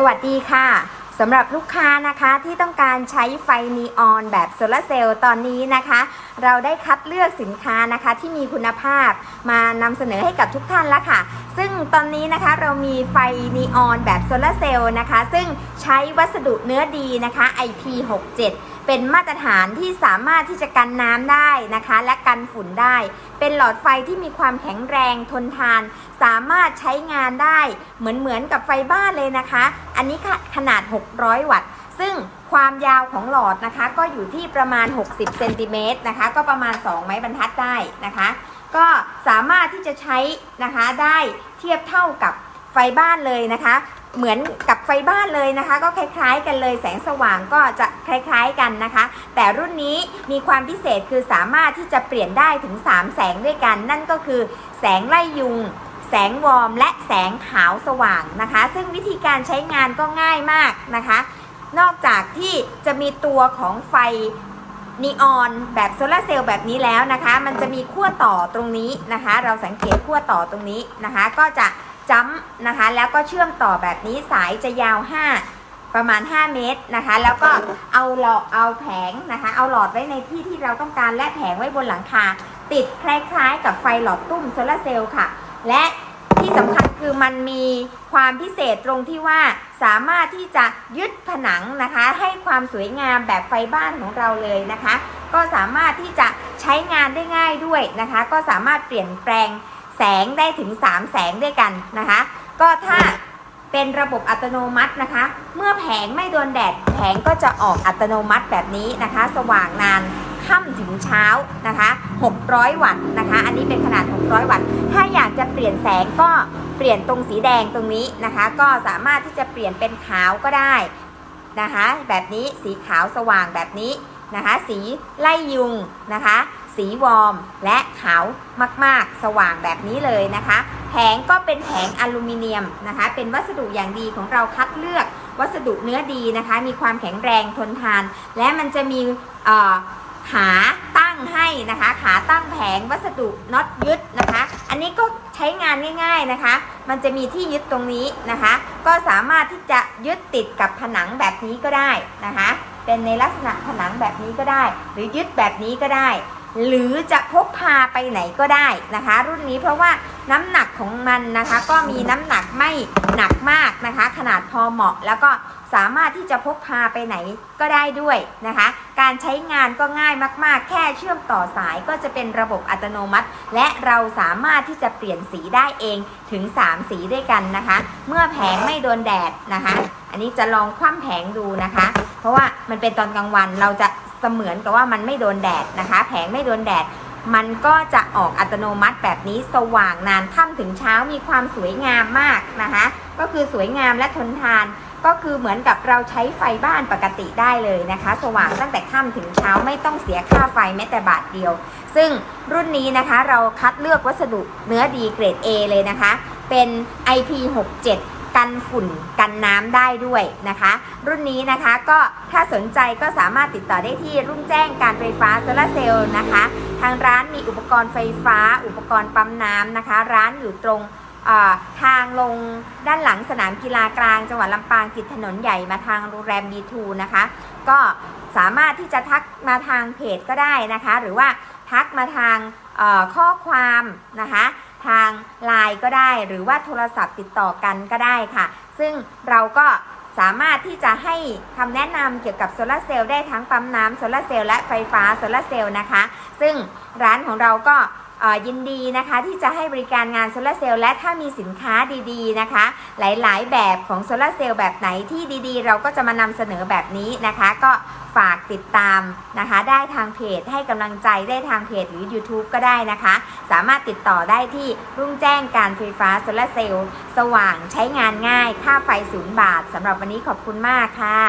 สวัสดีค่ะสำหรับลูกค้านะคะที่ต้องการใช้ไฟนีออนแบบโซลาร์เซลล์ตอนนี้นะคะ เราได้คัดเลือกสินค้านะคะที่มีคุณภาพมานำเสนอให้กับทุกท่านแล้วค่ะ ซึ่งตอนนี้นะคะเรามีไฟนีออนแบบโซลาร์เซลล์นะคะ ซึ่งใช้วัสดุเนื้อดีนะคะ IP67 เป็นมาตรฐานที่สามารถที่จะกันน้ำได้นะคะ และกันฝุ่นได้ เป็นหลอดไฟที่มีความแข็งแรงทนทาน สามารถใช้งานได้เหมือนเหมือนกับไฟบ้านเลยนะคะ อันนี้ค่ะขนาด 600 วัตต์ ซึ่งความยาวของหลอดนะคะ ก็อยู่ที่ประมาณ 60เซนติเมตรนะคะ ก็ประมาณ 2 ไม้บรรทัดได้นะคะ ก็สามารถที่จะใช้นะคะได้เทียบเท่ากับไฟบ้านเลยนะคะ เหมือนกับไฟบ้านเลยนะคะ ก็คล้าย ๆ กันเลยแสงสว่างก็จะคล้าย ๆกันนะคะ แต่รุ่นนี้มีความพิเศษคือสามารถที่จะเปลี่ยนได้ถึง 3 แสงด้วยกัน นั่นก็คือแสงไล่ยุง แสงวอร์ม และแสงขาวสว่างนะคะ ซึ่งวิธีการใช้งานก็ง่ายมากนะคะ นอกจากที่จะมีตัวของไฟนีออนแบบโซลาร์เซลล์แบบนี้แล้วนะคะ มันจะมีขั้วต่อตรงนี้นะคะ เราสังเกตขั้วต่อตรงนี้นะคะ ก็จะ จ้ำนะคะ แล้วก็เชื่อมต่อแบบนี้สายจะยาว 5 ประมาณ 5 เมตรนะคะ แล้วก็เอาหลอดเอาแผงนะคะ เอาหลอดไว้ในที่ที่เราต้องการและแผงไว้บนหลังคา ติดคล้ายๆ กับไฟหลอดตุ้มโซลาเซลล์ค่ะ และที่สำคัญคือมันมีความพิเศษตรงที่ว่าสามารถที่จะยึดผนังนะคะ ให้ความสวยงามแบบไฟบ้านของเราเลยนะคะ ก็สามารถที่จะใช้งานได้ง่ายด้วยนะคะ ก็สามารถเปลี่ยนแปลง แสงได้ถึง 3 แสงด้วยกันนะคะ ก็ถ้าเป็นระบบอัตโนมัตินะคะ เมื่อแผงไม่โดนแดด แผงก็จะออกอัตโนมัติแบบนี้นะคะ สว่างนานค่ำถึงเช้านะคะ 600 วัตต์นะคะ อันนี้เป็นขนาด 600 วัตต์ ถ้าอยากจะเปลี่ยนแสงก็เปลี่ยนตรงสีแดงตรงนี้นะคะ ก็สามารถที่จะเปลี่ยนเป็นขาวก็ได้นะคะ แบบนี้สีขาวสว่างแบบนี้นะคะ สีไล่ยุงนะคะ สีวอร์มและขาวมากๆ สว่างแบบนี้เลยนะคะ แผงก็เป็นแผงอลูมิเนียมนะคะ เป็นวัสดุอย่างดีของเราคัดเลือกวัสดุเนื้อดีนะคะ มีความแข็งแรงทนทาน และมันจะมีขาตั้งให้นะคะ ขาตั้งแผงวัสดุน็อตยึดนะคะ อันนี้ก็ใช้งานง่ายๆนะคะ มันจะมีที่ยึดตรงนี้นะคะ ก็สามารถที่จะยึดติดกับผนังแบบนี้ก็ได้นะคะ เป็นในลักษณะผนังแบบนี้ก็ได้ หรือยึดแบบนี้ก็ได้ หรือจะพกพาไปไหนก็ได้นะคะ รุ่นนี้เพราะว่าน้ำหนักของมันนะคะ ก็มีน้ำหนักไม่หนักมากนะคะ ขนาดพอเหมาะแล้วก็สามารถที่จะพกพาไปไหนก็ได้ด้วยนะคะ การใช้งานก็ง่ายมาก ๆ แค่เชื่อมต่อสายก็จะเป็นระบบอัตโนมัติ และเราสามารถที่จะเปลี่ยนสีได้เองถึง 3 สีด้วยกันนะคะ เมื่อแผงไม่โดนแดดนะคะ อันนี้จะลองคว่ำแผงดูนะคะ เพราะว่ามันเป็นตอนกลางวันเราจะ เสมือนกับว่ามันไม่โดนแดดนะคะ แผงไม่โดนแดด มันก็จะออกอัตโนมัติแบบนี้สว่างนานค่ำถึงเช้ามีความสวยงามมากนะคะ ก็คือสวยงามและทนทาน ก็คือเหมือนกับเราใช้ไฟบ้านปกติได้เลยนะคะ สว่างตั้งแต่ค่ำถึงเช้าไม่ต้องเสียค่าไฟแม้แต่บาทเดียว ซึ่งรุ่นนี้นะคะเราคัดเลือกวัสดุเนื้อดีเกรด A เลยนะคะ เป็น IP67 กันฝุ่นกันน้ำได้ด้วยนะคะ รุ่นนี้นะคะก็ถ้าสนใจก็สามารถติดต่อได้ที่รุ่งแจ้งการไฟฟ้าโซลาเซลล์นะคะ ทางร้านมีอุปกรณ์ไฟฟ้า อุปกรณ์ปั๊มน้ำนะคะ ร้านอยู่ตรงทางลงด้านหลังสนามกีฬากลางจังหวัดลำปางติดถนนใหญ่มาทางโรงแรม B2 นะคะ ก็สามารถที่จะทักมาทางเพจก็ได้นะคะ หรือว่าทักมาทางข้อความนะคะ ทางไลน์ก็ได้ หรือว่าโทรศัพท์ติดต่อกันก็ได้ค่ะ ซึ่งเราก็สามารถที่จะให้คำแนะนำเกี่ยวกับโซลาร์เซลล์ได้ทั้งปั๊มน้ำโซลาร์เซลล์และไฟฟ้าโซลาร์เซลล์นะคะ ซึ่งร้านของเราก็ ยินดีนะคะที่จะให้บริการงานโซลาเซลล์และถ้ามีสินค้าดีๆนะคะ หลายๆ แบบของโซลาเซลล์แบบไหนที่ดีๆ เราก็จะมานำเสนอแบบนี้นะคะ ก็ฝากติดตามนะคะ ได้ทางเพจให้กำลังใจได้ทางเพจหรือ YouTube ก็ได้นะคะ สามารถติดต่อได้ที่รุ่งแจ้งการไฟฟ้าโซลาเซลล์สว่างใช้งานง่าย ค่าไฟศูนย์บาทสำหรับวันนี้ขอบคุณมากค่ะ